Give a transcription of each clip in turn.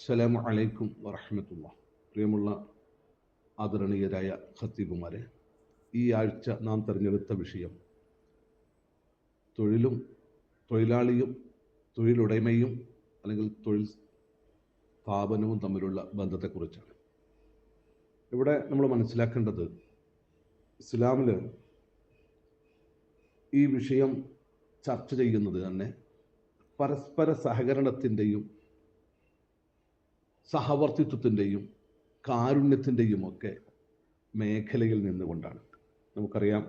അസ്സലാമു അലൈക്കും വറഹമത്തുള്ള പ്രിയമുള്ള ആദരണീയരായ ഖത്തീബുമാരെ ഈ ആഴ്ച നാം തിരഞ്ഞെടുത്ത വിഷയം തൊഴിലും തൊഴിലാളിയും തൊഴിലുടമയും അല്ലെങ്കിൽ തൊഴിൽ സ്ഥാപനവും തമ്മിലുള്ള ബന്ധത്തെക്കുറിച്ചാണ്. ഇവിടെ നമ്മൾ മനസ്സിലാക്കേണ്ടത് ഇസ്ലാമിൽ ഈ വിഷയം ചർച്ച ചെയ്യുന്നത് തന്നെ പരസ്പര സഹകരണത്തിന്റെയും സഹവർത്തിത്വത്തിന്റെയും കാരുണ്യത്തിന്റെയും ഒക്കെ മേഖലയിൽ നിന്നുകൊണ്ടാണ്. നമുക്കറിയാം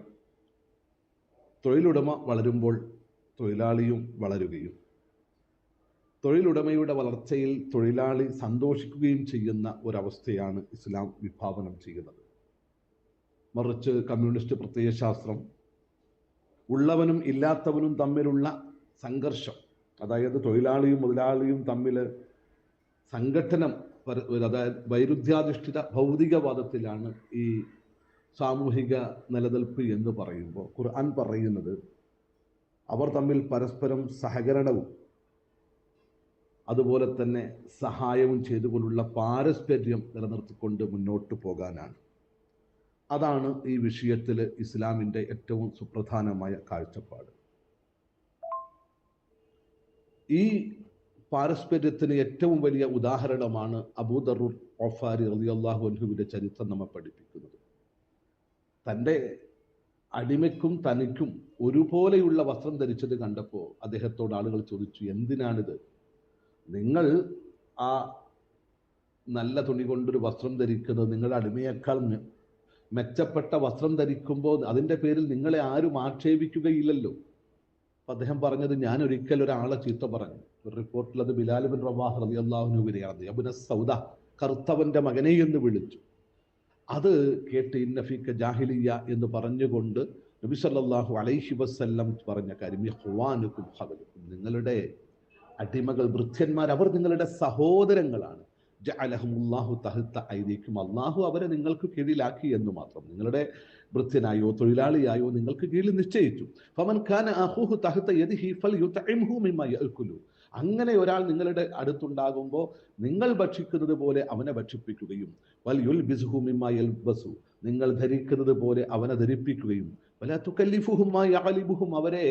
തൊഴിലുടമ വളരുമ്പോൾ തൊഴിലാളിയും വളരുകയും തൊഴിലുടമയുടെ വളർച്ചയിൽ തൊഴിലാളി സന്തോഷിക്കുകയും ചെയ്യുന്ന ഒരവസ്ഥയാണ് ഇസ്ലാം വിഭാവനം ചെയ്യുന്നത്. മറിച്ച് കമ്മ്യൂണിസ്റ്റ് പ്രത്യയശാസ്ത്രം ഉള്ളവനും ഇല്ലാത്തവനും തമ്മിലുള്ള സംഘർഷം അതായത് തൊഴിലാളിയും മുതലാളിയും തമ്മിൽ സംഘട്ടനം അതായത് വൈരുദ്ധ്യാധിഷ്ഠിത ഭൗതികവാദത്തിലാണ് ഈ സാമൂഹിക നിലനിൽപ്പ് എന്ന് പറയുമ്പോൾ ഖുർആൻ പറയുന്നത് അവർ തമ്മിൽ പരസ്പരം സഹകരണവും അതുപോലെ തന്നെ സഹായവും ചെയ്തുകൊണ്ടുള്ള പാരസ്പര്യം നിലനിർത്തിക്കൊണ്ട് മുന്നോട്ട് പോകാനാണ്. അതാണ് ഈ വിഷയത്തിൽ ഇസ്ലാമിന്റെ ഏറ്റവും സുപ്രധാനമായ കാഴ്ചപ്പാട്. ഈ പാരസ്പര്യത്തിന് ഏറ്റവും വലിയ ഉദാഹരണമാണ് അബൂദറുർ ഒഫാരി റളിയല്ലാഹു അൻഹുവിന്റെ ചരിത്രം നമ്മെ പഠിപ്പിക്കുന്നത്. തന്റെ അടിമയ്ക്കും തനിക്കും ഒരുപോലെയുള്ള വസ്ത്രം ധരിച്ചത് കണ്ടപ്പോൾ അദ്ദേഹത്തോട് ആളുകൾ ചോദിച്ചു എന്തിനാണിത്? നിങ്ങൾ ആ നല്ല തുണി കൊണ്ടൊരു വസ്ത്രം ധരിക്കുന്നത് നിങ്ങളുടെ അടിമയേക്കാൾ മെച്ചപ്പെട്ട വസ്ത്രം ധരിക്കുമ്പോൾ അതിന്റെ പേരിൽ നിങ്ങളെ ആരും ആക്ഷേപിക്കുകയില്ലല്ലോ. അപ്പൊ അദ്ദേഹം പറഞ്ഞത് ഞാൻ ഒരിക്കൽ ഒരാളെ ചീത്ത പറഞ്ഞു. ഒരു റിപ്പോർട്ടിൽ അത് ബിലാൽ ബിൻ റവാഹ് റതി അള്ളാഹുനുവിനെയാണ് യബുന സൗദ കറുത്തവന്റെ മകനെ എന്ന് വിളിച്ചു. അത് കേട്ട് ഇന്നഫിക്ക ജാഹിലിയ എന്ന് പറഞ്ഞുകൊണ്ട് നബി സല്ലാഹു അലൈഹി വസ്ല്ലം പറഞ്ഞ കാര്യം നിങ്ങളുടെ അടിമകൾ വൃത്യന്മാർ അവർ നിങ്ങളുടെ സഹോദരങ്ങളാണ്. ജഅലഹുമുല്ലാഹു തഹത്ത ഐദീക്കും അള്ളാഹു അവരെ നിങ്ങൾക്ക് കീഴിലാക്കി എന്ന് മാത്രം. നിങ്ങളുടെ വൃദ്ധനായോ തൊഴിലാളിയായോ നിങ്ങൾക്ക് കീഴിൽ നിശ്ചയിച്ചു. ഫമൻ ഖാന അഹൂഹു തഹത്ത യദിഹി ഫൽ യുതഇംഹു മിമ്മ അങ്ങനെ ഒരാൾ നിങ്ങളുടെ അടുത്തുണ്ടാകുമ്പോൾ നിങ്ങൾ ഭക്ഷിക്കുന്നത് പോലെ അവനെ ഭക്ഷിപ്പിക്കുകയും വൽ യുൽബിസുഹു മിമ്മ യൽബസു നിങ്ങൾ ധരിക്കുന്നത് പോലെ അവനെ ധരിപ്പിക്കുകയും വല യഅലിബുഹും അവരെ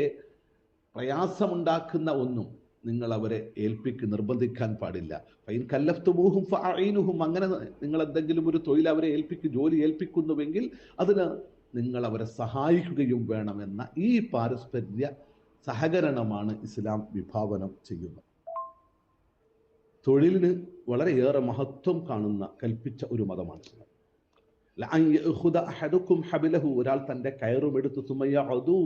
പ്രയാസമുണ്ടാക്കുന്ന ഒന്നും നിങ്ങൾ അവരെ ഏൽപ്പിക്ക് നിർബന്ധിക്കാൻ പാടില്ല. ഫൈൻ കല്ലഫ്തുമൂഹും ഫഅഈനുഹും അങ്ങനെ നിങ്ങൾ എന്തെങ്കിലും ഒരു തൊഴിൽ അവരെ ഏൽപ്പിക്ക് ജോലി ഏൽപ്പിക്കുന്നുവെങ്കിൽ അതിന് നിങ്ങൾ അവരെ സഹായിക്കുകയും വേണമെന്ന ഈ പാരസ്പര്യ സഹകരണമാണ് ഇസ്ലാം വിഭാവനം ചെയ്യുന്നത്. തൊഴിലിന് വളരെയേറെ മഹത്വം കാണുന്ന കൽപ്പിച്ച ഒരു മതമാണ് ഒരാൾ തന്റെ കയറും എടുത്ത് സുമയ്യഅദു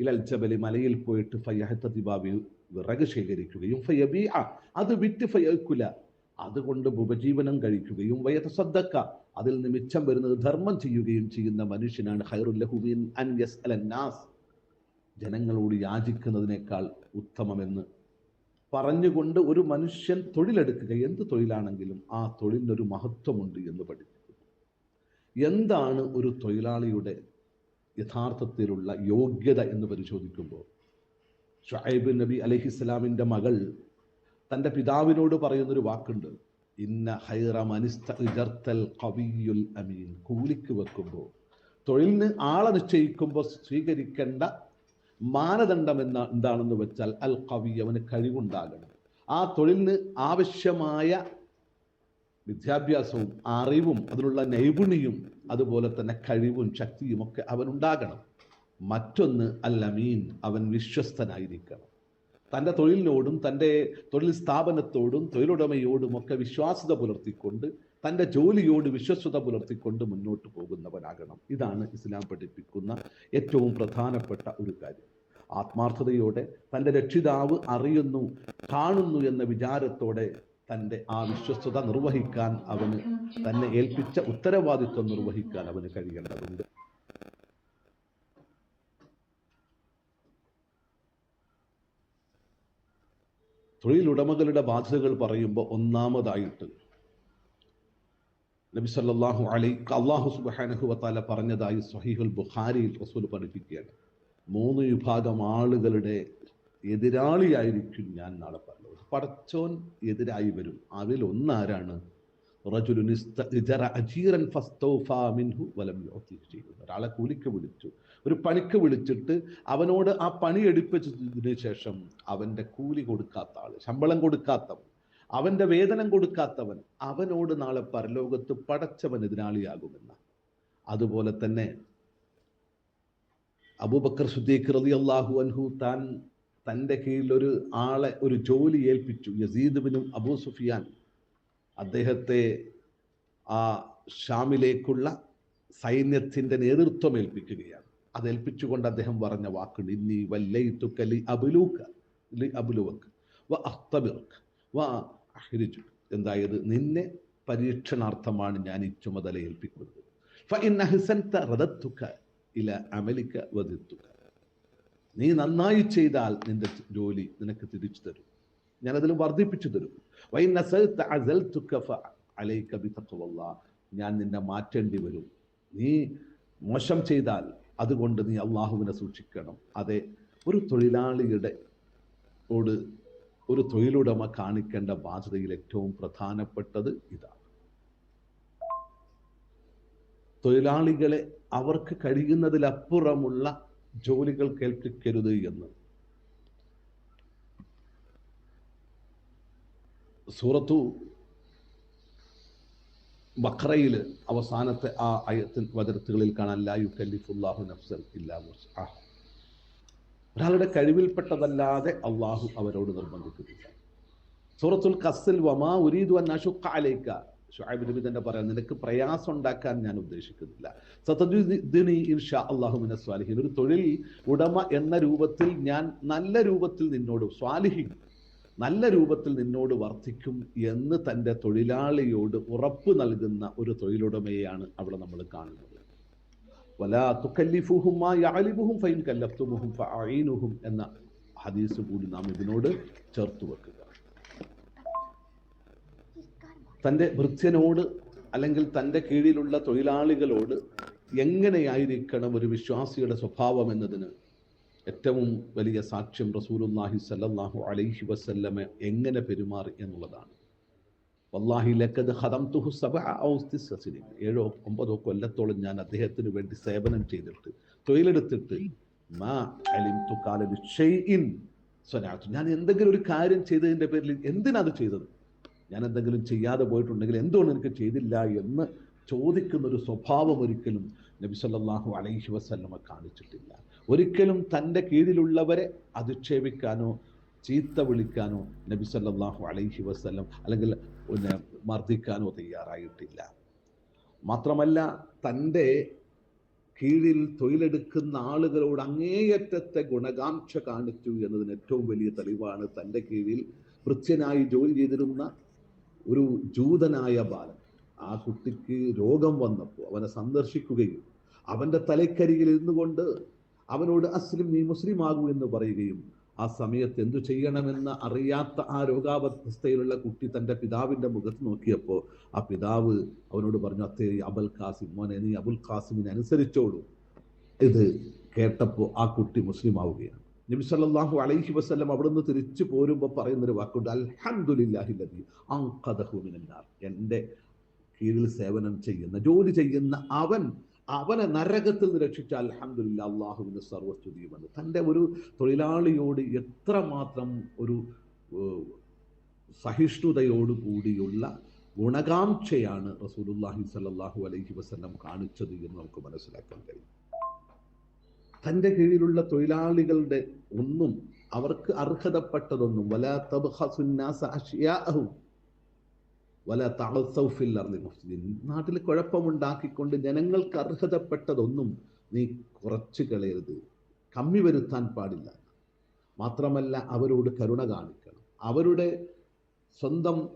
ഇലൽ ജബലി. മലയിൽ പോയിട്ട് ഫയഹത്തതിബാബി വിറക് ശേഖരിക്കുകയും ഫയബീഅ അത് വിറ്റ് ഫയക്കുല അതുകൊണ്ട് ഉപജീവനം കഴിക്കുകയും വയതസദ്ദക്ക. അതിൽ നിന്ന് മിച്ചം വരുന്നത് ധർമ്മം ചെയ്യുകയും ചെയ്യുന്ന മനുഷ്യനാണ്. ഹൈറുല്ലഹുബീൻ അൻ യസ് നാസ് ജനങ്ങളോട് യാചിക്കുന്നതിനേക്കാൾ ഉത്തമമെന്ന് പറഞ്ഞുകൊണ്ട് ഒരു മനുഷ്യൻ തൊഴിലെടുക്കുക. എന്ത് തൊഴിലാണെങ്കിലും ആ തൊഴിലിനൊരു മഹത്വമുണ്ട് എന്ന് പഠിപ്പിക്കുന്നു. എന്താണ് ഒരു തൊഴിലാളിയുടെ യഥാർത്ഥത്തിലുള്ള യോഗ്യത എന്ന് പരിശോധിക്കുമ്പോൾ ഷായിബ് നബി അലഹിസ്ലാമിന്റെ മകൾ തന്റെ പിതാവിനോട് പറയുന്നൊരു വാക്കുണ്ട്. ഇന്ന ഹൈറ മനിസ്തൽ കവിയുൽ അമീൻ. കൂലിക്ക് വെക്കുമ്പോൾ തൊഴിലിന് ആളെ നിശ്ചയിക്കുമ്പോൾ സ്വീകരിക്കേണ്ട മാനദണ്ഡം എന്ന എന്താണെന്ന് വെച്ചാൽ അൽ കവി അവന് കഴിവുണ്ടാകണം. ആ തൊഴിലിന് ആവശ്യമായ വിദ്യാഭ്യാസവും അറിവും അതിനുള്ള നൈപുണ്യവും അതുപോലെ തന്നെ കഴിവും ശക്തിയും ഒക്കെ അവനുണ്ടാകണം. മറ്റൊന്ന് അൽ അമീൻ അവൻ വിശ്വസ്തനായിരിക്കണം. തന്റെ തൊഴിലിനോടും തന്റെ തൊഴിൽ സ്ഥാപനത്തോടും തൊഴിലുടമയോടും ഒക്കെ വിശ്വാസ്യത പുലർത്തിക്കൊണ്ട് തന്റെ ജോലിയോട് വിശ്വസ്തത പുലർത്തിക്കൊണ്ട് മുന്നോട്ട് പോകുന്നവനാകണം. ഇതാണ് ഇസ്ലാം പഠിപ്പിക്കുന്ന ഏറ്റവും പ്രധാനപ്പെട്ട ഒരു കാര്യം. ആത്മാർത്ഥതയോടെ തന്റെ രക്ഷിതാവ് അറിയുന്നു കാണുന്നു എന്ന വിചാരത്തോടെ തന്റെ ആ വിശ്വസ്തത നിർവഹിക്കാൻ അവന് തന്നെ ഏൽപ്പിച്ച ഉത്തരവാദിത്വം നിർവഹിക്കാൻ അവന് കഴിയേണ്ടതുണ്ട്. തൊഴിലുടമകളുടെ ബാധ്യതകൾ പറയുമ്പോൾ ഒന്നാമതായിട്ട് നബി സല്ലല്ലാഹു അലൈഹി അള്ളാഹു സുബ്ഹാനഹു വത്താല പറഞ്ഞതായി സഹീഹുൽ ബുഖാരിയിൽ റസൂൽ പഠിപ്പിക്കുകയാണ്. മൂന്ന് വിഭാഗം ആളുകളുടെ എതിരാളിയായിരിക്കും ഞാൻ നാളെ പറഞ്ഞത്. പടച്ചോൻ എതിരായി വരും. അതിൽ ഒന്നാരാണ്? ഒരാളെ കൂലിക്ക് വിളിച്ചു. ഒരു പണിക്ക് വിളിച്ചിട്ട് അവനോട് ആ പണി എടുപ്പിച്ചതിന് ശേഷം അവന്റെ കൂലി കൊടുക്കാത്ത ആൾ ശമ്പളം കൊടുക്കാത്തവൻ. അവന്റെ വേതനം കൊടുക്കാത്തവൻ അവനോട് നാളെ പരലോകത്ത് പടച്ചവൻ എതിരാളിയാകുമെന്ന്. അതുപോലെ തന്നെ അബൂബക്കർ സുദ്ദീഖ് റതി അള്ളാഹു അൻഹു താൻ തന്റെ കീഴിൽ ഒരു ആളെ ഒരു ജോലി ഏൽപ്പിച്ചു. യസീദ് ബിനും അബൂ സുഫിയാൻ അദ്ദേഹത്തെ ആ ഷാമിലേക്കുള്ള സൈന്യത്തിന്റെ നേതൃത്വം ഏൽപ്പിക്കുകയാണ്. അത് ഏൽപ്പിച്ചുകൊണ്ട് അദ്ദേഹം പറഞ്ഞ വാക്കുണ്ട് ഇന്നി വല്ലൈത്തുക അബുലൂക്ക് അബുലുവക്ക് ലി അബ്ലുവക വ അഖ്തബിറുക വ അഹ്രിജുക എന്തായത്? നിന്നെ പരീക്ഷണാർത്ഥമാണ് ഞാൻ ഈ ചുമതല ഏൽപ്പിക്കുന്നത്. ഇല നീ നന്നായി ചെയ്താൽ നിന്റെ ജോലി നിനക്ക് തിരിച്ചു തരും. ഞാനതിൽ വർദ്ധിപ്പിച്ചു തരും. ഞാൻ നിന്നെ മാറ്റേണ്ടി വരും. നീ മോശം ചെയ്താൽ അതുകൊണ്ട് നീ അള്ളാഹുവിനെ സൂക്ഷിക്കണം. അതെ ഒരു തൊഴിലാളിയുടെ ഓട് ഒരു തൊഴിലുടമ കാണിക്കേണ്ട ബാധ്യതയിൽ ഏറ്റവും പ്രധാനപ്പെട്ടത് ഇതാണ്. തൊഴിലാളികളെ അവർക്ക് കഴിയുന്നതിലപ്പുറമുള്ള ജോലികൾ കേൾപ്പിക്കരുത് എന്ന്. സൂറത്തു ബഖറയിൽ അവസാനത്തെ ആ അയത്തിൽ വചനത്തുകളിൽ കാണാൻ ലാ യുക്കല്ലിഫുല്ലാഹു നഫ്സൻ ഇല്ലാ വുസ്അഹ ഒരാളുടെ കഴിവിൽപ്പെട്ടതല്ലാതെ അള്ളാഹു അവരോട് നിർബന്ധിക്കുന്നില്ല. സൂറത്തുൽ കസ്സിൽ വമാ ഉരീദു അൻ അശുഖ അലൈക. ഷുഐബ് നബി തന്നെ പറയാം നിനക്ക് പ്രയാസം ഉണ്ടാക്കാൻ ഞാൻ ഉദ്ദേശിക്കുന്നില്ല. അള്ളാഹു മിന സ്വാലിഹീൻ ഒരു തൊഴിൽ ഉടമ എന്ന രൂപത്തിൽ ഞാൻ നല്ല രൂപത്തിൽ നിന്നോട് സ്വാലിഹിൻ നല്ല രൂപത്തിൽ നിന്നോട് വർദ്ധിക്കും എന്ന് തന്റെ തൊഴിലാളിയോട് ഉറപ്പ് നൽകുന്ന ഒരു തൊഴിലുടമയെയാണ് അവിടെ നമ്മൾ കാണുന്നത്. വലാ തുക്കല്ലിഫുഹും മാ യഅലിമുഹും ഫൈൻ കല്ലഫ്തുമുഹും ഫഅഈനുഹും എന്ന ഹദീസ് കൂടി നാം ഇതിനോട് ചേർത്ത് വെക്കുക. തന്റെ ഭൃത്യനോട് അല്ലെങ്കിൽ തന്റെ കീഴിലുള്ള തൊഴിലാളികളോട് എങ്ങനെയായിരിക്കണം ഒരു വിശ്വാസിയുടെ സ്വഭാവം എന്നതിന് ഏറ്റവും വലിയ സാക്ഷ്യം റസൂലുല്ലാഹി സല്ലല്ലാഹു അലൈഹി വസല്ലമ എങ്ങനെ പെരുമാറി എന്നുള്ളതാണ്. വല്ലാഹി ലക്കത് ഹദംതുഹു സബഅ ഔ തിസ്അ സിനീൻ ഏഴോ ഒമ്പതോ കൊല്ലത്തോളം ഞാൻ അദ്ദേഹത്തിന് വേണ്ടി സേവനം ചെയ്തിട്ട് തൊഴിലെടുത്തിട്ട് മാ ഞാൻ എന്തെങ്കിലും ഒരു കാര്യം ചെയ്തതിന്റെ പേരിൽ എന്തിനത് ചെയ്തത്? ഞാൻ എന്തെങ്കിലും ചെയ്യാതെ പോയിട്ടുണ്ടെങ്കിൽ എന്തുകൊണ്ട് എനിക്ക് ചെയ്തില്ല എന്ന് ചോദിക്കുന്ന ഒരു സ്വഭാവം ഒരിക്കലും നബി സല്ലാഹു അലൈഹി വസല്ലമ കാണിച്ചിട്ടില്ല. ഒരിക്കലും തന്റെ കീഴിലുള്ളവരെ അധിക്ഷേപിക്കാനോ ചീത്ത വിളിക്കാനോ നബി സല്ലാഹു അലൈഹി വസ്ലം അല്ലെങ്കിൽ പിന്നെ മർദ്ദിക്കാനോ തയ്യാറായിട്ടില്ല. മാത്രമല്ല തന്റെ കീഴിൽ തൊഴിലെടുക്കുന്ന ആളുകളോട് അങ്ങേയറ്റത്തെ ഗുണകാംക്ഷ കാണിച്ചു എന്നതിന് ഏറ്റവും വലിയ തെളിവാണ് തന്റെ കീഴിൽ വൃത്യനായി ജോലി ചെയ്തിരുന്ന ഒരു ജൂതനായ ബാലൻ. ആ കുട്ടിക്ക് രോഗം വന്നപ്പോൾ അവനെ സന്ദർശിക്കുകയും അവന്റെ തലക്കരികിൽ ഇരുന്നുകൊണ്ട് അവനോട് അസ്ലിം നീ മുസ്ലിം ആകൂ എന്ന് പറയുകയും ആ സമയത്ത് എന്തു ചെയ്യണമെന്ന് അറിയാത്ത ആ രോഗാവസ്ഥയിലുള്ള കുട്ടി തന്റെ പിതാവിന്റെ മുഖത്ത് നോക്കിയപ്പോൾ ആ പിതാവ് അവനോട് പറഞ്ഞു അത്തേ അബുൽ ഖാസിം മോനെ നീ അബുൽ ഖാസിമിനെ അനുസരിച്ചോളൂ. ഇത് കേട്ടപ്പോൾ ആ കുട്ടി മുസ്ലിം ആവുകയാണ് നബി സല്ലല്ലാഹു അലൈഹി വസല്ലം അവിടുന്ന് തിരിച്ചു പോരുമ്പോൾ പറയുന്നൊരു വാക്കുണ്ട് അൽഹംദുലില്ലാഹി ലദി അൻഖദഹു എന്റെ കീഴിൽ സേവനം ചെയ്യുന്ന ജോലി ചെയ്യുന്ന അവൻ അവനെ നരകത്തിൽ നിന്ന് രക്ഷിച്ച അലഹമില്ല അള്ളാഹുവിന് സർവസ്തുതിയുമാണ് തന്റെ ഒരു തൊഴിലാളിയോട് എത്രമാത്രം ഒരു സഹിഷ്ണുതയോടുകൂടിയുള്ള കൂടിയുള്ള ഗുണകാംക്ഷയാണ് റസൂലുല്ലാഹി സ്വല്ലല്ലാഹു അലൈഹി വസ്ലം കാണിച്ചത് എന്ന് നമുക്ക് മനസ്സിലാക്കാൻ കഴിയും. തന്റെ കീഴിലുള്ള തൊഴിലാളികളുടെ ഒന്നും അവർക്ക് അർഹതപ്പെട്ടതൊന്നും വല തബ്ഹസുന്നാസ അഷ്യാഅഹും വല തളസൗഫിൽ ഫിൽ അർളി മുഫ്സിദിൻ നാട്ടിൽ കുഴപ്പമുണ്ടാക്കിക്കൊണ്ട് ജനങ്ങൾക്ക് അർഹതപ്പെട്ടതൊന്നും നീ കുറച്ചു കളയരുത്. കമ്മി വരുത്താൻ പാടില്ല. മാത്രമല്ല അവരോട് കരുണ കാണിക്കണം. അവരുടെ സ്വന്തം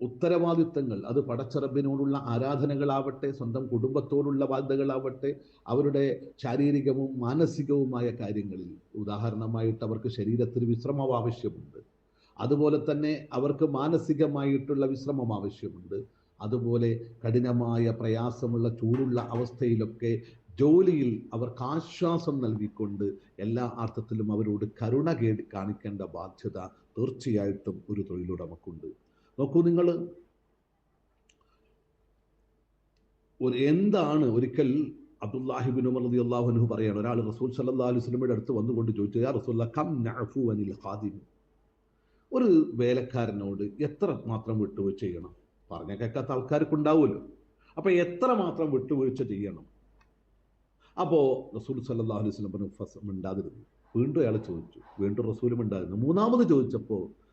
ഉത്തരവാദിത്തങ്ങൾ അത് പടച്ചറബിനോടുള്ള ആരാധനകളാവട്ടെ സ്വന്തം കുടുംബത്തോടുള്ള ബാധ്യതകളാവട്ടെ അവരുടെ ശാരീരികവും മാനസികവുമായ കാര്യങ്ങളിൽ. ഉദാഹരണമായിട്ട് അവർക്ക് ശരീരത്തിന് വിശ്രമം ആവശ്യമുണ്ട്. അതുപോലെ തന്നെ അവർക്ക് മാനസികമായിട്ടുള്ള വിശ്രമം ആവശ്യമുണ്ട്. അതുപോലെ കഠിനമായ പ്രയാസമുള്ള ചൂടുള്ള അവസ്ഥയിലൊക്കെ ജോലിയിൽ അവർക്ക് ആശ്വാസം നൽകിക്കൊണ്ട് എല്ലാ അർത്ഥത്തിലും അവരോട് കരുണ കേടി കാണിക്കേണ്ട ബാധ്യത തീർച്ചയായിട്ടും ഒരു തൊഴിലുടമക്കുണ്ട്. നോക്കൂ നിങ്ങൾ ഒരു എന്താണ് ഒരിക്കൽ അബ്ദുല്ലാഹിബിൻ ഉമർ റതി അള്ളാഹുനു പറയാണ്. ഒരാൾ റസൂൽ സല്ലാ അലൈഹി സ്വലമയുടെ അടുത്ത് വന്നുകൊണ്ട് ചോദിച്ചു യാ റസൂല്ല കം നഅഫു അനിൽ ഖാദിം ഒരു വേലക്കാരനോട് എത്ര മാത്രം വിട്ടുവീഴ്ച ചെയ്യണം? പറഞ്ഞ കേൾക്കാത്ത ആൾക്കാർക്ക് ഉണ്ടാവുമല്ലോ. അപ്പൊ എത്ര മാത്രം വിട്ടുവീഴ്ച ചെയ്യണം? അപ്പോ റസൂൽ സല്ലാ അലൈഹി സ്വലം പറഞ്ഞു ഫസ് മിണ്ടാതിരുന്നു. വീണ്ടും അയാൾ ചോദിച്ചു. വീണ്ടും റസൂലും ഉണ്ടായിരുന്നു. മൂന്നാമത് ചോദിച്ചപ്പോൾ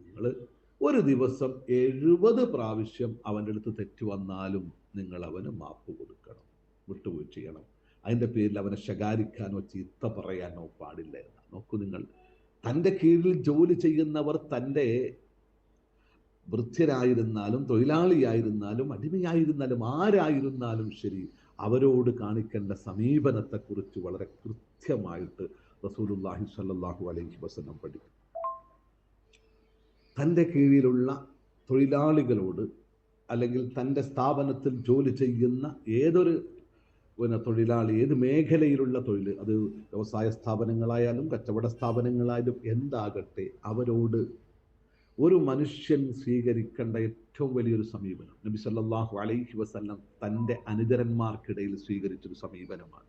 നിങ്ങൾ ഒരു ദിവസം എഴുപത് പ്രാവശ്യം അവന്റെ അടുത്ത് തെറ്റ് വന്നാലും നിങ്ങൾ അവന് മാപ്പ് കൊടുക്കണം. വിട്ടുപോയി ചെയ്യണം. അതിന്റെ പേരിൽ അവനെ ശകാരിക്കാനോ ചീത്ത പറയാനോ പാടില്ല എന്ന്. നോക്കൂ നിങ്ങൾ. തന്റെ കീഴിൽ ജോലി ചെയ്യുന്നവർ തന്റെ വൃദ്ധരായിരുന്നാലും തൊഴിലാളിയായിരുന്നാലും അടിമയായിരുന്നാലും ആരായിരുന്നാലും ശരി അവരോട് കാണിക്കേണ്ട സമീപനത്തെക്കുറിച്ച് വളരെ കൃത്യമായിട്ട് റസൂലുല്ലാഹി സ്വല്ലല്ലാഹു അലൈഹി വസല്ലം പഠിക്കും. തന്റെ കീഴിലുള്ള തൊഴിലാളികളോട് അല്ലെങ്കിൽ തന്റെ സ്ഥാപനത്തിൽ ജോലി ചെയ്യുന്ന ഏതൊരു പിന്നെ തൊഴിലാളി ഏത് മേഖലയിലുള്ള തൊഴിൽ അത് വ്യവസായ സ്ഥാപനങ്ങളായാലും കച്ചവട സ്ഥാപനങ്ങളായാലും എന്താകട്ടെ അവരോട് ഒരു മനുഷ്യൻ സ്വീകരിക്കേണ്ട ഏറ്റവും വലിയൊരു സമീപനം. നബി സല്ലാഹു അലൈഹി വസല്ലം തന്റെ അനുചരന്മാർക്കിടയിൽ സ്വീകരിച്ചൊരു സമീപനമാണ്.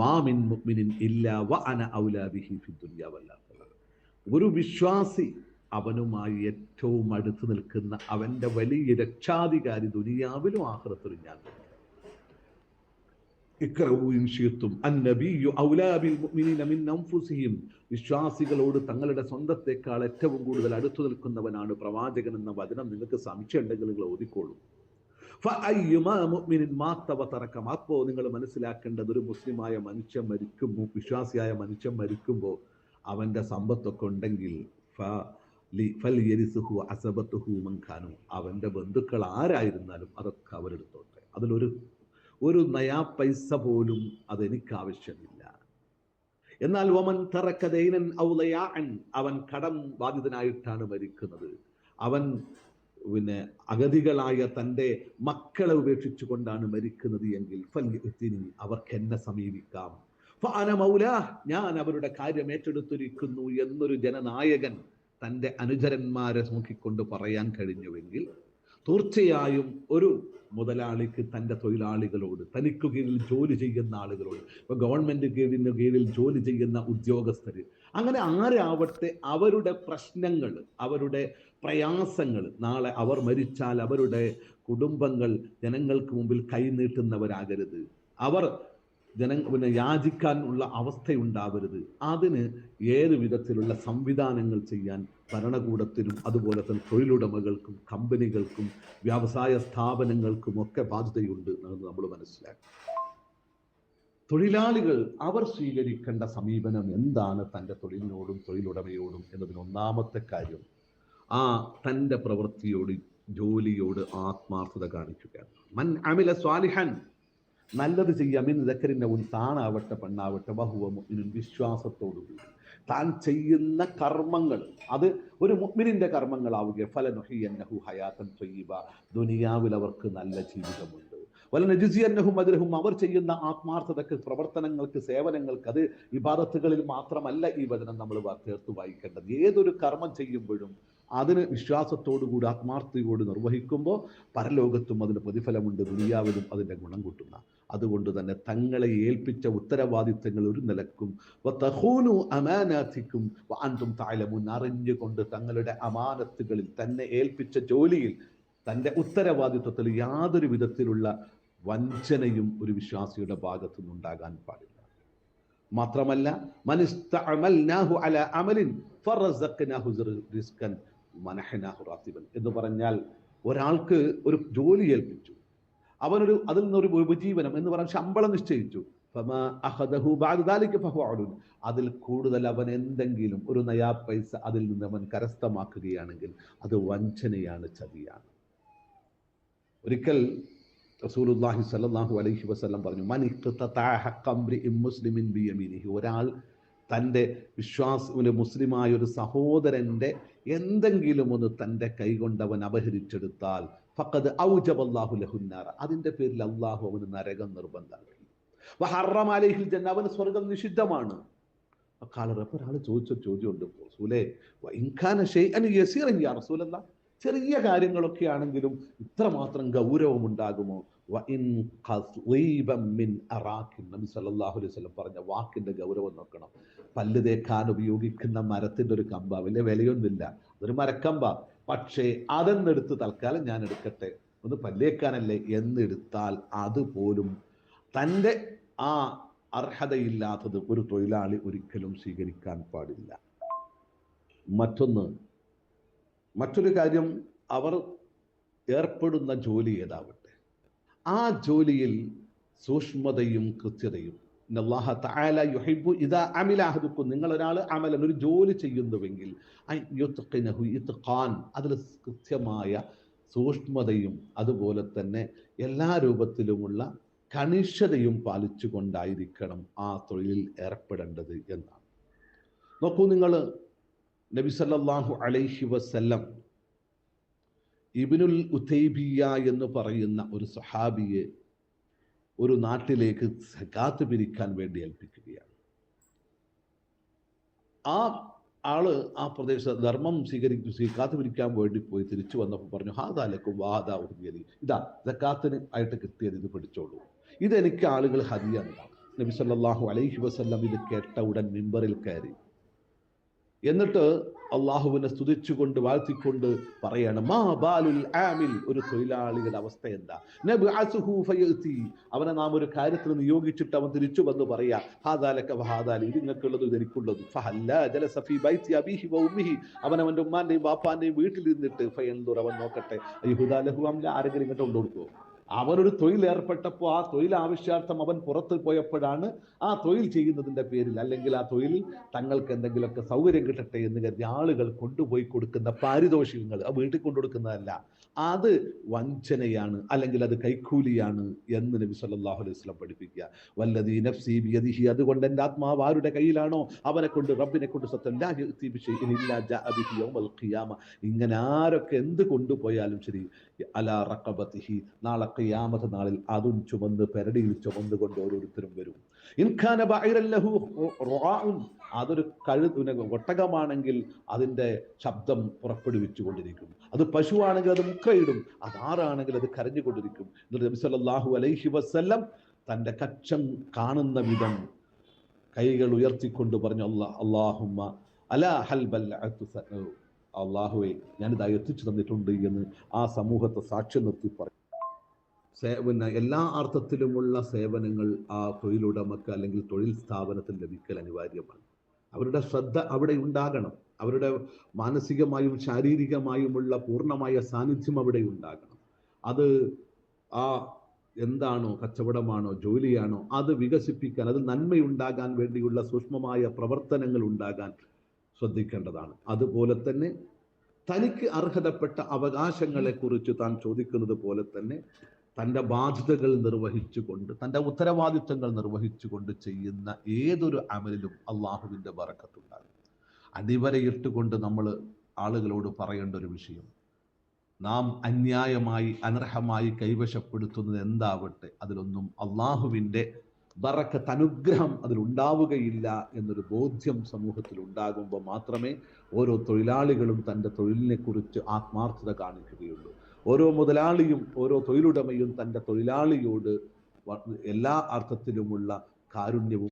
മാമിൻ മുഗ്മിനിൻ ഇല്ല വ അന ഔലാബിഹി ഫി ദുനിയ വൽ ഒരു വിശ്വാസി അവനുമായി ഏറ്റവും അടുത്ത് നിൽക്കുന്ന അവന്റെ വലിയ രക്ഷാധികാരി ദുനിയാവിലും ആഹ്റത്തിലും ഞാൻ വിശ്വാസികളോട് തങ്ങളുടെ സ്വന്തത്തേക്കാൾ ഏറ്റവും കൂടുതൽ അടുത്തു നിൽക്കുന്നവനാണ് പ്രവാചകൻ എന്ന വചനം നിങ്ങൾക്ക് സംശയമുണ്ടെങ്കിൽ നിങ്ങൾ ഓതിക്കോളൂ. അപ്പോ നിങ്ങൾ മനസ്സിലാക്കേണ്ടത് ഒരു മുസ്ലിമായ മനുഷ്യൻ മരിക്കുമ്പോൾ വിശ്വാസിയായ മനുഷ്യൻ മരിക്കുമ്പോൾ അവന്റെ സമ്പത്തൊക്കെ ഉണ്ടെങ്കിൽ അവന്റെ ബന്ധുക്കൾ ആരായിരുന്നാലും അതൊക്കെ അവരെടുത്തോട്ടെ. അതിലൊരു ഒരു നയാ പൈസ പോലും അതെനിക്ക് ആവശ്യമില്ല എന്നാൽ വമൻ തറക്കതൈനൻ ഔലയാൻ അവൻ കടം ബാധിതനായിട്ടാണ് മരിക്കുന്നത്. അവൻ പിന്നെ അഗതികളായ തന്റെ മക്കളെ ഉപേക്ഷിച്ചു കൊണ്ടാണ് മരിക്കുന്നത് എങ്കിൽ അവർക്ക് എന്നെ സമീപിക്കാം. മൗല ഞാൻ അവരുടെ കാര്യം ഏറ്റെടുത്തിരിക്കുന്നു എന്നൊരു ജനനായകൻ തന്റെ അനുചരന്മാരെ നോക്കിക്കൊണ്ട് പറയാൻ കഴിഞ്ഞുവെങ്കിൽ തീർച്ചയായും ഒരു മുതലാളിക്ക് തന്റെ തൊഴിലാളികളോട് തനിക്ക് കീഴിൽ ജോലി ചെയ്യുന്ന ആളുകളോട് ഇപ്പൊ ഗവൺമെന്റ് കീഴിന് കീഴിൽ ജോലി ചെയ്യുന്ന ഉദ്യോഗസ്ഥര് അങ്ങനെ ആരാവട്ടെ അവരുടെ പ്രശ്നങ്ങൾ അവരുടെ പ്രയാസങ്ങൾ നാളെ അവർ മരിച്ചാൽ അവരുടെ കുടുംബങ്ങൾ ജനങ്ങൾക്ക് മുമ്പിൽ കൈനീട്ടുന്നവരാകരുത് അവർ ജന പിന്നെ യാചിക്കാൻ ഉള്ള അവസ്ഥയുണ്ടാവരുത്. അതിന് ഏത് വിധത്തിലുള്ള സംവിധാനങ്ങൾ ചെയ്യാൻ ഭരണകൂടത്തിനും അതുപോലെ തന്നെ തൊഴിലുടമകൾക്കും കമ്പനികൾക്കും വ്യവസായ സ്ഥാപനങ്ങൾക്കും ഒക്കെ ബാധ്യതയുണ്ട് എന്ന് നമ്മൾ മനസ്സിലാക്കി തൊഴിലാളികൾ അവർ സ്വീകരിക്കേണ്ട സമീപനം എന്താണ് തന്റെ തൊഴിലിനോടും തൊഴിലുടമയോടും എന്നതിന് ഒന്നാമത്തെ കാര്യം ആ തന്റെ പ്രവൃത്തിയോട് ജോലിയോട് ആത്മാർത്ഥത കാണിക്കുക. മൻ അമില സ്വാലിഹൻ നല്ലത് ചെയ്യാം. ഇന്ന് ദക്കറിന്റെ ഉൻ താണാവട്ടെ പെണ്ണാവട്ടെ ബഹുവ വിശ്വാസത്തോടു വിശ്വാസത്തോടുകൂടി താൻ ചെയ്യുന്ന കർമ്മങ്ങൾ അത് ഒരു മുഅ്മിനിന്റെ കർമ്മങ്ങളാവുക ഫലനുഹിയന്നഹു ഹയാത്തൻ ചെയ്യുക ദുനിയാവിൽ അവർക്ക് നല്ല ജീവിതമുണ്ട്. വല നജിസിയന്നഹും അതിരഹും അവർ ചെയ്യുന്ന ആത്മാർത്ഥതയ്ക്ക് പ്രവർത്തനങ്ങൾക്ക് സേവനങ്ങൾക്ക് അത് വിവാദത്തുകളിൽ മാത്രമല്ല ഈ വചനം നമ്മൾ ചേർത്ത് വായിക്കേണ്ടത്. ഏതൊരു കർമ്മം ചെയ്യുമ്പോഴും അതിന് വിശ്വാസത്തോടുകൂടി ആത്മാർത്ഥതയോട് നിർവഹിക്കുമ്പോൾ പരലോകത്തും അതിന് പ്രതിഫലമുണ്ട് ദുനിയാവിലും അതിന്റെ ഗുണം കിട്ടുന്ന. അതുകൊണ്ട് തന്നെ തങ്ങളെ ഏൽപ്പിച്ച ഉത്തരവാദിത്തങ്ങൾ ഒരു നിലക്കും. അമാനാഥിക്കും അന്തും താലമുൻ അറിഞ്ഞുകൊണ്ട് തങ്ങളുടെ അമാനത്തുകളിൽ തന്നെ ഏൽപ്പിച്ച ജോലിയിൽ തന്റെ ഉത്തരവാദിത്വത്തിൽ യാതൊരു വിധത്തിലുള്ള വഞ്ചനയും ഒരു വിശ്വാസിയുടെ ഭാഗത്തു നിന്നുണ്ടാകാൻ പാടില്ല. മാത്രമല്ല എന്ന് പറഞ്ഞാൽ ഒരാൾക്ക് ഒരു ജോലി ഏൽപ്പിച്ചു. അവനൊരു അതിൽ നിന്നൊരു ഉപജീവനം എന്ന് പറഞ്ഞാൽ ശമ്പളം നിശ്ചയിച്ചു. അതിൽ കൂടുതൽ അവൻ എന്തെങ്കിലും ഒരു നയാ പൈസ അതിൽ നിന്ന് അവൻ കരസ്ഥമാക്കുകയാണെങ്കിൽ അത് വഞ്ചനയാണ് ചതിയാണ്. ഒരിക്കൽ റസൂലുല്ലാഹി സ്വല്ലല്ലാഹു അലൈഹി വസല്ലം പറഞ്ഞു മൻ മുസ്ലിമിൻ ഒരാൾ തന്റെ വിശ്വാസ ഒരു മുസ്ലിമായ ഒരു സഹോദരന്റെ എന്തെങ്കിലും ഒന്ന് തന്റെ കൈകൊണ്ടവൻ അപഹരിച്ചെടുത്താൽ ഫഖദ് ഔജബല്ലാഹു ലഹുന്നാർ അതിന്റെ പേരിൽ അള്ളാഹു അവന് നരകം അലൈഹിൽ ജന്ന അവന് സ്വർഗം നിഷിദ്ധമാണ്. ഒരാൾ ചോദിച്ച ചോദ്യമുണ്ട് യസീറൻ യാ ചെറിയ കാര്യങ്ങളൊക്കെ ആണെങ്കിലും ഇത്രമാത്രം ഗൗരവം നബി സല്ലല്ലാഹു അലൈഹി വസല്ലം പറഞ്ഞ വാക്കിന്റെ ഗൗരവം നോക്കണം. പല്ല് തേക്കാൻ ഉപയോഗിക്കുന്ന മരത്തിന്റെ ഒരു കമ്പ വലിയ വിലയൊന്നുമില്ല. അതൊരു മരക്കമ്പ. പക്ഷേ അതെന്നെടുത്ത് തൽക്കാലം ഞാൻ എടുക്കട്ടെ. ഒന്ന് പല്ലേക്കാനല്ലേ എന്നെടുത്താൽ അതുപോലും തന്റെ ആ അർഹതയില്ലാത്തത് ഒരു തൊഴിലാളി ഒരിക്കലും സ്വീകരിക്കാൻ പാടില്ല. മറ്റൊന്ന് മറ്റൊരു കാര്യം അവർ ഏർപ്പെടുന്ന ജോലി ഏതാവട്ടെ. ആ ജോലിയിൽ സൂക്ഷ്മതയും കൃത്യതയും. അല്ലാഹ തആല യുഹിബ്ബു ഇദാ അമില അഹദുക്കും. നിങ്ങൾ ഒരാൾ അമലൻ ഒരു ജോലി ചെയ്യുന്നുവെങ്കിൽ അതിൽ കൃത്യമായ സൂക്ഷ്മതയും അതുപോലെ തന്നെ എല്ലാ രൂപത്തിലുമുള്ള കണിഷ്ഠതയും പാലിച്ചുകൊണ്ടായിരിക്കണം ആ തൊഴിലിൽ ഏർപ്പെടേണ്ടത് എന്നാണ്. നോക്കൂ നിങ്ങൾ നബി സല്ലല്ലാഹു അലൈഹി വസല്ലം ഇബ്നുൽ ഉത്തൈബിയ എന്ന് പറയുന്ന ഒരു സഹാബിയെ ഒരു നാട്ടിലേക്ക് സകാത്ത് പിരിക്കാൻ വേണ്ടി ഏൽപ്പിക്കുകയാണ്. ആ ആൾ ആ പ്രദേശ ധർമ്മം സ്വീകരിക്കും സ്വീകാത്ത് പിരിക്കാൻ വേണ്ടി പോയി തിരിച്ചു വന്നപ്പോൾ പറഞ്ഞു ഹാദാലക്കും വാദാ ഉഹ്യലി ഇതാ സക്കാത്തിന് ആയിട്ട് കിട്ടിയത് ഇത് പിടിച്ചോളൂ ഇതെനിക്ക് ആളുകൾ ഹരിയാണ് നബി സല്ലല്ലാഹു അലൈഹി വസല്ലം ഇത് കേട്ട ഉടൻ മിമ്പറിൽ കയറി. എന്നിട്ട് അള്ളാഹുവിനെ സ്തുതിച്ചുകൊണ്ട് വാഴ്ത്തിക്കൊണ്ട് പറയാണ് മാ ബാലുൽ ആമിൽ. ഒരു തൊഴിലാളിയുടെ അവസ്ഥ എന്താ? അവനെ നാം ഒരു കാര്യത്തിൽ നിയോഗിച്ചിട്ട് അവൻ തിരിച്ചു വന്ന് പറയാ ഹാദാലക വഹാദാലി ഇത് നിങ്ങൾക്കുള്ളത് ഇത് എനിക്കുള്ളത്. അവൻ ഉമ്മാന്റെയും ബാപ്പാന്റെയും വീട്ടിൽ ഇരുന്നിട്ട് ഫയൻദുർ അവൻ നോക്കട്ടെ. ആരെങ്കിലും ഇങ്ങോട്ട് കൊണ്ടുകൊടുക്കുമോ അവനൊരു തൊഴിൽ ഏർപ്പെട്ടപ്പോൾ ആ തൊഴിൽ ആവശ്യാർത്ഥം അവൻ പുറത്ത് പോയപ്പോഴാണ് ആ തൊഴിൽ ചെയ്യുന്നതിന്റെ പേരിൽ അല്ലെങ്കിൽ ആ തൊഴിലിൽ തങ്ങൾക്ക് എന്തെങ്കിലുമൊക്കെ സൗകര്യം കിട്ടട്ടെ എന്ന് കരുതി ആളുകൾ കൊണ്ടുപോയി കൊടുക്കുന്ന പാരിതോഷികങ്ങൾ വീട്ടിൽ കൊണ്ടുകൊടുക്കുന്നതല്ല. അത് വഞ്ചനയാണ് അല്ലെങ്കിൽ അത് കൈക്കൂലിയാണ് എന്ന് നബി സല്ലാഹു അലൈഹി വസല്ലം പഠിപ്പിക്കുക. വല്ലദീ നഫ്സി ബിയദിഹി അതുകൊണ്ട് എന്റെ ആത്മാവ് ആരുടെ കയ്യിലാണോ? അവനെ കൊണ്ട് റബ്ബിനെ കൊണ്ട് സത്യം ഇങ്ങനെ ആരൊക്കെ എന്ത് കൊണ്ടുപോയാലും ശരി അലാ റക്കബത്തിഹി നാളെ ഖിയാമത്ത് നാളിൽ അതും ചുമന്ന് പെരടിയിൽ ചുമന്നുകൊണ്ട് ഓരോരുത്തരും വരും. അതൊരു കഴുതുന ഒട്ടകമാണെങ്കിൽ അതിന്റെ ശബ്ദം പുറപ്പെടുവിച്ചു കൊണ്ടിരിക്കും അത് പശുവാണെങ്കിൽ അത് മുക്കയിടും. അതാറാണെങ്കിൽ അത് കരഞ്ഞുകൊണ്ടിരിക്കും. എന്നിട്ട് നബി സല്ലല്ലാഹു അലൈഹി വസല്ലം തന്റെ കക്ഷം കാണുന്ന വിധം കൈകൾ ഉയർത്തിക്കൊണ്ട് പറഞ്ഞു അള്ളാഹുമ്മ അലാ ഹൽ അള്ളാഹുവെ ഞാനിതായി എത്തിച്ചു തന്നിട്ടുണ്ട് എന്ന് ആ സമൂഹത്തെ സാക്ഷ്യം നിർത്തി പറയും പിന്നെ എല്ലാ അർത്ഥത്തിലുമുള്ള സേവനങ്ങൾ ആ തൊഴിലുടമക്ക് അല്ലെങ്കിൽ തൊഴിൽ സ്ഥാപനത്തിൽ ലഭിക്കൽ അനിവാര്യമാണ്. അവരുടെ ശ്രദ്ധ അവിടെ ഉണ്ടാകണം. അവരുടെ മാനസികമായും ശാരീരികമായുമുള്ള പൂർണമായ സാന്നിധ്യം അവിടെ ഉണ്ടാകണം. അത് ആ എന്താണോ കച്ചവടമാണോ ജോലിയാണോ അത് വികസിപ്പിക്കാൻ അത് നന്മയുണ്ടാകാൻ വേണ്ടിയുള്ള സൂക്ഷ്മമായ പ്രവർത്തനങ്ങൾ ഉണ്ടാകാൻ ശ്രദ്ധിക്കേണ്ടതാണ്. അതുപോലെ തന്നെ തനിക്ക് അർഹതപ്പെട്ട അവകാശങ്ങളെക്കുറിച്ച് താൻ ചോദിക്കുന്നത് പോലെ തന്നെ തന്റെ ബാധ്യതകൾ നിർവഹിച്ചുകൊണ്ട് തന്റെ ഉത്തരവാദിത്തങ്ങൾ നിർവഹിച്ചുകൊണ്ട് ചെയ്യുന്ന ഏതൊരു അമലിലും അള്ളാഹുവിന്റെ ബറക്കത്തുണ്ടാകും. അടിവരയിട്ടുകൊണ്ട് നമ്മൾ ആളുകളോട് പറയേണ്ട ഒരു വിഷയം നാം അന്യായമായി അനർഹമായി കൈവശപ്പെടുത്തുന്നത് എന്താവട്ടെ അതിലൊന്നും അള്ളാഹുവിന്റെ ബറക്കത്ത് അനുഗ്രഹം അതിലുണ്ടാവുകയില്ല എന്നൊരു ബോധ്യം സമൂഹത്തിൽ ഉണ്ടാകുമ്പോൾ മാത്രമേ ഓരോ തൊഴിലാളികളും തന്റെ തൊഴിലിനെക്കുറിച്ച് ആത്മാർത്ഥത കാണിക്കുകയുള്ളൂ. ഓരോ മുതലാളിയും ഓരോ തൊഴിലുടമയും തന്റെ തൊഴിലാളിയോട് എല്ലാ അർത്ഥത്തിലുമുള്ള കാരുണ്യവും